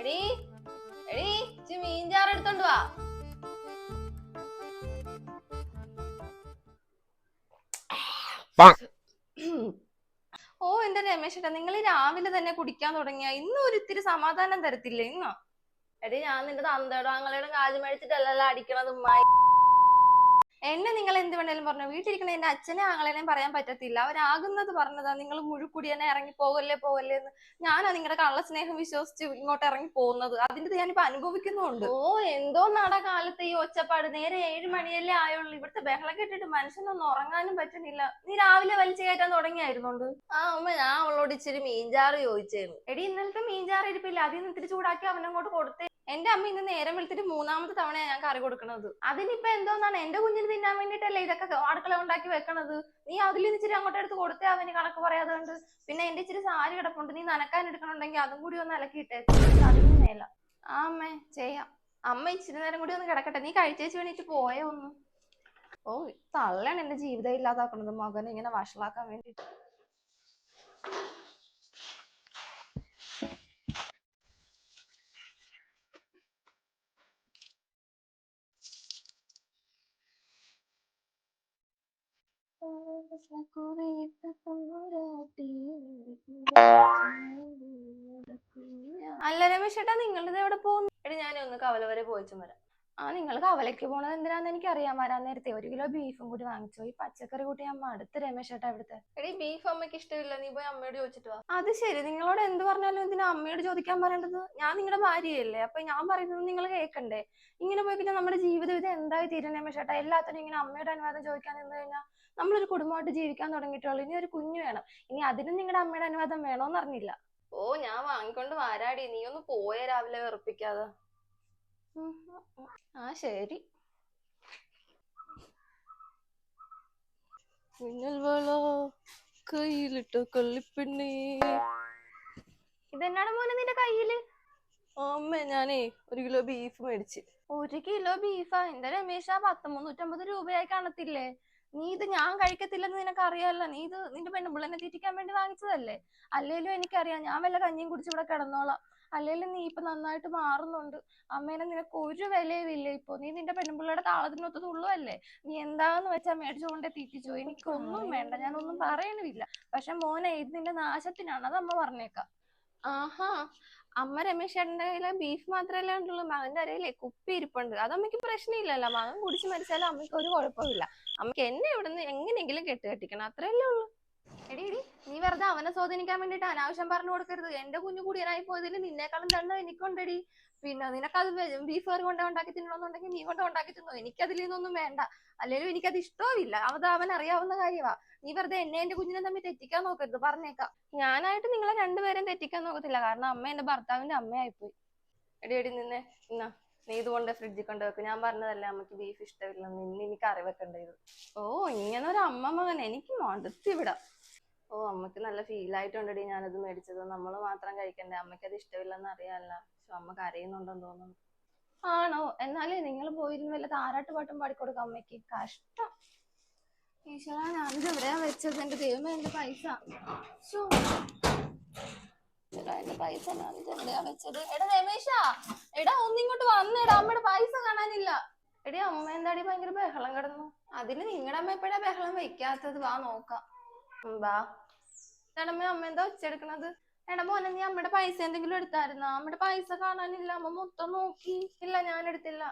എടീ എടി ഇച്ചി മീൻചാറ് എടുത്തോണ്ട് വാ. ഓ എന്റെ രമേശേട്ടാ നിങ്ങൾ രാവിലെ തന്നെ കുടിക്കാൻ തുടങ്ങിയ? ഇന്നും ഒരു ഇത്തിരി സമാധാനം തരത്തില്ലേ ഇന്നോ? എടി ഞാൻ നിന്റെ തന്തേടാങ്ങളുടെ കാജ് മേടിച്ചിട്ടല്ലല്ലോ അടിക്കണത് ഉമ്മായി. എന്നെ നിങ്ങൾ എന്ത് വേണേലും പറഞ്ഞു. വീട്ടിലിരിക്കണ എന്റെ അച്ഛനെ ആങ്ങളേനെയും പറയാൻ പറ്റത്തില്ല. അവരാകുന്നത് പറഞ്ഞതാ നിങ്ങൾ മുഴുക്കുടിയനെ ഇറങ്ങി പോകല്ലേ പോകല്ലേ എന്ന്. ഞാനാ നിങ്ങളുടെ കള്ളസ്നേഹം വിശ്വസിച്ച് ഇങ്ങോട്ട് ഇറങ്ങി പോകുന്നത്. അതിന്റെ ഞാനിപ്പോ അനുഭവിക്കുന്നുണ്ട്. ഓ എന്തോ നാടാ കാലത്ത് ഈ ഒച്ചപ്പാട്. നേരെ ഏഴ് മണിയല്ലേ ആയുള്ളൂ. ഇവിടുത്തെ ബഹളം കേട്ടിട്ട് മനുഷ്യനൊന്നും ഉറങ്ങാനും പറ്റുന്നില്ല. നീ രാവിലെ വലിച്ചു കയറ്റാൻ തുടങ്ങിയായിരുന്നുണ്ട്? ആ അമ്മ ഞാൻ അവളോട് ഇച്ചിരി മീൻചാറ് ചോദിച്ചേന്ന് എടി ഇന്നലത്തെ മീൻചാറ് ഇരിപ്പില്ല. അതിൽ നിന്ന് ഇത്തിരി ചൂടാക്കി അവനങ്ങോട്ട് കൊടുത്തേ. എന്റെ അമ്മ ഇന്ന് നേരം വെളുത്തിട്ട് മൂന്നാമത്തെ തവണയാണ് ഞാൻ കറി കൊടുക്കണത്. അതിനിപ്പോ എന്തോന്നാണ്? എന്റെ കുഞ്ഞിന് തിന്നാൻ വേണ്ടിട്ടല്ലേ ഇതൊക്കെ അടുക്കള ഉണ്ടാക്കി വെക്കണത്? നീ അതിൽ ഇച്ചിരി അങ്ങോട്ട് എടുത്ത് കൊടുത്തേ അവന് കണക്ക് പറയാതെ കൊണ്ട് പിന്നെ എന്റെ ഇച്ചിരി സാരി കിടപ്പുണ്ട്. നീ നനക്കാൻ എടുക്കണുണ്ടെങ്കിൽ അതും കൂടി ഒന്ന് അലക്കിയിട്ടേ അതിന് മേല. ആ അമ്മേ ചെയ്യാം. അമ്മ ഇച്ചിരി നേരം കൂടി ഒന്ന് കിടക്കട്ടെ. നീ കഴിച്ചേച്ച് വേണ്ടിട്ട് പോയോ ഒന്ന്. ഓ തള്ളയാണ് എന്റെ ജീവിതം ഇല്ലാതാക്കണത്. മകനെ ഇങ്ങനെ വഷളാക്കാൻ വേണ്ടിട്ട് അല്ല രമേശ് ചേട്ടാ നിങ്ങളിത് എവിടെ പോകുന്നു? എടി ഒന്ന് കവല വരെ പോയിച്ചും വരാം. ആ നിങ്ങൾ കവലയ്ക്ക് പോണത് എന്തിനാന്ന് എനിക്ക് അറിയാൻ വരാൻ നേരത്തെ ഒരു കിലോ ബീഫും കൂടി വാങ്ങിച്ചോ. ഈ പച്ചക്കറി കൂട്ടി ഞാൻ മടുത്ത് രമേശ് ചേട്ടാ ഇവിടുത്തെ. എടി ബീഫ് അമ്മയ്ക്ക് ഇഷ്ടമില്ല. നീ പോയി അമ്മയോട് ചോദിച്ചിട്ട് വാ. അത് ശരി. നിങ്ങളോട് എന്ത് പറഞ്ഞാലും എന്തിനാ അമ്മയോട് ചോദിക്കാൻ പറയേണ്ടത് ഞാൻ നിങ്ങളുടെ ഭാര്യയല്ലേ. അപ്പൊ ഞാൻ പറയുന്നത് നിങ്ങൾ കേൾക്കണ്ടേ ഇങ്ങനെ പോയി കഴിഞ്ഞാൽ നമ്മുടെ ജീവിതം ഇത് എന്തായി തീരും രമേശ് ചേട്ടാ എല്ലാത്തിനും ഇങ്ങനെ അമ്മയുടെ അനുവാദം ചോദിക്കാൻ നിന്ന് കഴിഞ്ഞാൽ നമ്മളൊരു കുടുംബമായിട്ട് ജീവിക്കാൻ തുടങ്ങിയിട്ടുള്ളൂ. ഇനി ഒരു കുഞ്ഞു വേണം. ഇനി അതിനും നിങ്ങളുടെ അമ്മയുടെ അനുവാദം വേണോന്ന് അറിഞ്ഞില്ല ഓ ഞാൻ വാങ്ങിക്കൊണ്ട് വരാടി. നീ ഒന്ന് പോയ രാവിലെ വെറുപ്പിക്കാതെ. ആ ശരി. മിന്നൽ വള കയ്യിലിട്ട കള്ളിപ്പെണ്ണേ. ഇതെന്നാണ് മോനെ നിന്റെ കയ്യിൽ? അമ്മ ഞാനേ ഒരു കിലോ ബീഫ് മേടിച്ച്. ഒരു കിലോ ബീഫാ? എന്റെ രമേശ പത്ത് മുന്നൂറ്റമ്പത് രൂപയായി കാണത്തില്ലേ? നീ ഇത് ഞാൻ കഴിക്കത്തില്ലെന്ന് നിനക്ക് അറിയാലോ നീ ഇത് നിന്റെ പെണ്ണുപിള്ളനെ തീറ്റിക്കാൻ വേണ്ടി വാങ്ങിച്ചതല്ലേ? അല്ലേലും എനിക്കറിയാം ഞാൻ വല്ല കഞ്ഞിയും കുടിച്ച് ഇവിടെ കിടന്നോളാം. അല്ലേലും നീ ഇപ്പൊ നന്നായിട്ട് മാറുന്നുണ്ട്. അമ്മേനെ നിനക്ക് ഒരു വിലയും ഇല്ല ഇപ്പൊ. നീ നിന്റെ പെൺപിള്ളയുടെ താളത്തിനൊത്ത് തുള്ളുവല്ലേ നീ എന്താന്ന് വെച്ചാ മേടിച്ചുകൊണ്ടേ എനിക്ക് എനിക്കൊന്നും വേണ്ട. ഞാനൊന്നും പറയണില്ല പക്ഷെ മോനെ ഇത് നിന്റെ നാശത്തിനാണ്. അത് അമ്മ പറഞ്ഞേക്കാം. ആഹാ. അമ്മ രമേശ് ചേട്ടന്റെ കയ്യിലെ ബീഫ് മാത്രമല്ല ഉള്ളൂ മകന്റെ അരയിലെ കുപ്പി ഇരിപ്പുണ്ട്. അത് അമ്മയ്ക്ക് പ്രശ്നമില്ലല്ലോ. മകൻ കുടിച്ച് മരിച്ചാലും അമ്മയ്ക്ക് ഒരു കുഴപ്പമില്ല അമ്മയ്ക്ക് എന്നെ ഇവിടുന്ന് എങ്ങനെയെങ്കിലും കെട്ട് കെട്ടിക്കണം അത്രയല്ലേ ഉള്ളൂ. എടി നീ വെറുതെ അവനെ സ്വാധീനിക്കാൻ വേണ്ടിട്ട് അനാവശ്യം പറഞ്ഞു കൊടുക്കരുത്. എന്റെ കുഞ്ഞു കുടിയനായി പോയതിൽ നിന്നേക്കാളും തന്നെ എനിക്കുണ്ടടി. പിന്നെ നിനക്കത് ബീഫ് കറി കൊണ്ട് ഉണ്ടാക്കി തിന്നണമെന്നുണ്ടെങ്കിൽ നീ കൊണ്ട് ഉണ്ടാക്കി തിന്നോ. എനിക്കതിൽ നിന്നൊന്നും വേണ്ട. അല്ലെങ്കിലും എനിക്കത് ഇഷ്ടവുമില്ല. അത് അവൻ അറിയാവുന്ന കാര്യമാ നീ വെറുതെ എന്നെ എന്റെ കുഞ്ഞിനെ തമ്മിൽ തെറ്റിക്കാൻ നോക്കരുത്. പറഞ്ഞേക്കാം. ഞാനായിട്ട് നിങ്ങളെ രണ്ടുപേരും തെറ്റിക്കാൻ നോക്കത്തില്ല. കാരണം അമ്മ എന്റെ ഭർത്താവിന്റെ അമ്മയായിപ്പോയി. എടി എടി നിന്നെ ഇന്നാ നീ ഇതുകൊണ്ട് ഫ്രിഡ്ജിൽ കൊണ്ട് വെക്കും. ഞാൻ പറഞ്ഞതല്ലേ അമ്മയ്ക്ക് ബീഫ് ഇഷ്ടമില്ല ഇന്ന് എനിക്ക് അറിവൊക്കെ ഓ ഇങ്ങനെ ഒരു അമ്മ മകൻ. എനിക്ക് മടുത്തിവിടാം. ഓ അമ്മയ്ക്ക് നല്ല ഫീൽ ആയിട്ടുണ്ടെടി ഞാനത് മേടിച്ചത്. നമ്മൾ മാത്രം കഴിക്കണ്ടേ? അമ്മയ്ക്ക് അത് ഇഷ്ടമില്ലെന്ന് അറിയാല്ല പക്ഷെ അമ്മ കരയുന്നുണ്ടെന്ന് തോന്നുന്നു. ആണോ? എന്നാലേ നിങ്ങൾ പോയിരുന്നു വല്ല താരാട്ട് പാട്ടും പാടിക്കൊടുക്കാം അമ്മയ്ക്ക്. കഷ്ടം. ഈശ്വര ഞാനിത് എവിടെയാ വെച്ചത്? എന്റെ ദൈവമേ എന്റെ പൈസ. പൈസ വെച്ചത്? എടാ രമേശ. എടാ ഒന്നിങ്ങോട്ട് വന്നെടാ. അമ്മയുടെ പൈസ കാണാനില്ല. എടി അമ്മ എന്താടി ഭയങ്കര ബഹളം കിടന്നു? അതിന് നിങ്ങളുടെ അമ്മ എപ്പോഴാ ബഹളം വെക്കാത്തത്? വാ നോക്കാം. ഉം, എടമ്മ അമ്മ എന്താ ഒച്ചെടുക്കണത് എടാ മോനെ നീ അമ്മയുടെ പൈസ എന്തെങ്കിലും എടുത്തായിരുന്നോ? അമ്മയുടെ പൈസ കാണാനില്ല. അമ്മ മൊത്തം നോക്കി. ഇല്ല ഞാൻ എടുത്തില്ല.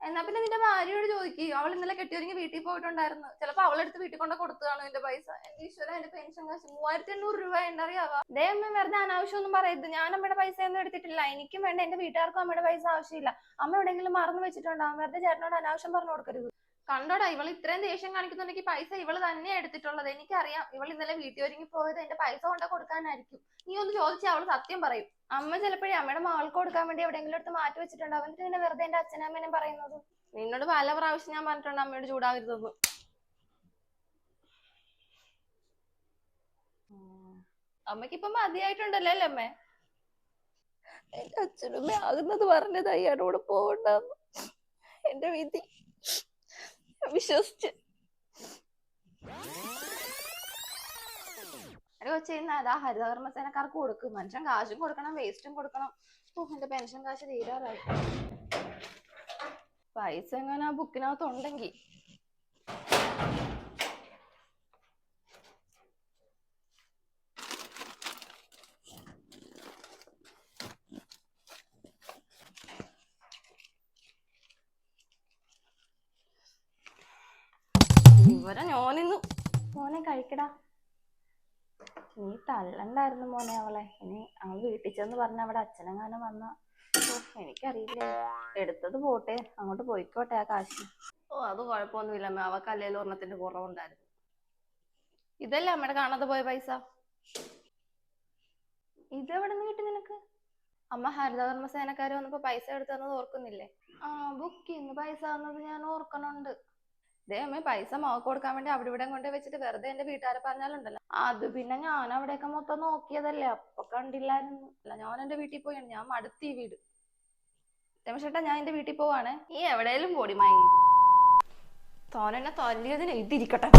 എന്നാ പിന്നെ നിന്റെ ഭാര്യയോട് ചോദിക്കി. അവൾ ഇന്നലെ കെട്ടിയൊരുങ്ങി വീട്ടിൽ പോയിട്ടുണ്ടായിരുന്നു. ചിലപ്പോ അവളെടുത്ത് വീട്ടിൽ കൊണ്ട് കൊടുത്തതാണ് എന്റെ പൈസ? എന്റെ ഈശ്വര എന്റെ പെൻഷൻ കാശ്. മൂവായിരത്തി എണ്ണൂറ് രൂപ ഉണ്ടറിയാവാ ദേ അമ്മ വെറുതെ അനാവശ്യമൊന്നും പറയരുത്. ഞാൻ അമ്മയുടെ പൈസ ഒന്നും എടുത്തിട്ടില്ല. എനിക്കും വേണ്ട. എന്റെ വീട്ടുകാർക്കും അമ്മയുടെ പൈസ ആവശ്യമില്ല. അമ്മ എവിടെയെങ്കിലും മറന്നു വെച്ചിട്ടുണ്ടാവും വെറുതെ ചേട്ടനോട് അനാവശ്യം പറഞ്ഞു കൊടുക്കരുത്. കണ്ടോടാ ഇവൾ ഇത്രയും ദേഷ്യം കാണിക്കുന്നുണ്ടെങ്കിൽ പൈസ ഇവൾ തന്നെ എടുത്തിട്ടുള്ളത്. എനിക്കറിയാം ഇവൾ ഇന്നലെ വീട്ടിൽ ഒരുങ്ങി പോയത് എന്റെ പൈസ കൊണ്ട് കൊടുക്കാനായിരിക്കും. നീ ഒന്ന് ചോദിച്ചാൽ അവൾ സത്യം പറയും. അമ്മ ചിലപ്പോഴേ അമ്മയുടെ മകൾക്ക് കൊടുക്കാൻ വേണ്ടി എവിടെയെങ്കിലും എടുത്ത് മാറ്റി വെച്ചിട്ടുണ്ട്? അവൻ പിന്നെ വെറുതെ എന്റെ അച്ഛനമ്മേനും പറയുന്നത്. നിന്നോട് പല പ്രാവശ്യം ഞാൻ പറഞ്ഞിട്ടുണ്ട് അമ്മയോട് ചൂടാകരുതെന്ന്. അമ്മയ്ക്ക് ഇപ്പൊ മതിയായിട്ടുണ്ടല്ലേ അല്ലേ അമ്മേ? എന്റെ അച്ഛനമ്മ ആകുന്നത് പറഞ്ഞത് അയ്യാടോട് പോകണ്ടെന്ന്. എന്റെ വിധി. വിശ്വസിച്ച്. ഒരു ചെയ്യുന്ന അതാ ഹരിതകർമ്മസേനക്കാർക്ക് കൊടുക്കും. മനുഷ്യൻ കാശും കൊടുക്കണം വേസ്റ്റും കൊടുക്കണം. ഓ എന്റെ പെൻഷൻ കാശ് തീരാറായി. പൈസ എങ്ങനെ ആ ബുക്കിനകത്തുണ്ടെങ്കിൽ ഞാനിന്ന് മോനെ കഴിക്കടാ. നീ തള്ളണ്ടായിരുന്നു മോനെ അവളെ. ഇനി അവൾ വീട്ടിൽ ചെന്ന് പറഞ്ഞ അവിടെ അച്ഛനെങ്ങാനും വന്ന. എനിക്കറിയില്ല. എടുത്തത് പോട്ടെ. അങ്ങോട്ട് പോയിക്കോട്ടെ ആ കാശ്. ഓ അത് കുഴപ്പമൊന്നുമില്ല അമ്മ അവക്ക് അല്ലേലും ഒരെണ്ണത്തിന്റെ കുറവുണ്ടായിരുന്നു. ഇതല്ലേ അമ്മയുടെ കാണാതെ പോയ പൈസ? ഇതെവിടെ നിന്ന് കിട്ടി നിനക്ക്? അമ്മ ഹരിതകർമ്മ സേനക്കാര് വന്നപ്പോ പൈസ എടുത്തു തന്നത് ഓർക്കുന്നില്ലേ? ആ ബുക്കിന്ന് പൈസ തന്നത് ഞാൻ ഓർക്കണുണ്ട്. ദേ അമ്മ പൈസ മോക്ക് കൊടുക്കാൻ വേണ്ടി അവിടെ ഇവിടെ കൊണ്ട് വെച്ചിട്ട് വെറുതെ എന്റെ വീട്ടുകാരെ പറഞ്ഞാലുണ്ടല്ലോ. അത് പിന്നെ ഞാൻ അവിടെയൊക്കെ മൊത്തം നോക്കിയതല്ലേ അപ്പൊ കണ്ടില്ലായിരുന്നു. അല്ല ഞാൻ എന്റെ വീട്ടിൽ പോയാണ് ഞാൻ മടുത്തി ഈ വീട്. രമേശേട്ടാ ഞാൻ എന്റെ വീട്ടിൽ പോവാണ്. നീ എവിടെയെങ്കിലും പോടി മൈ തോനെന്നെ തല്ലിയതിന് ഇതിരിക്കട്ടെ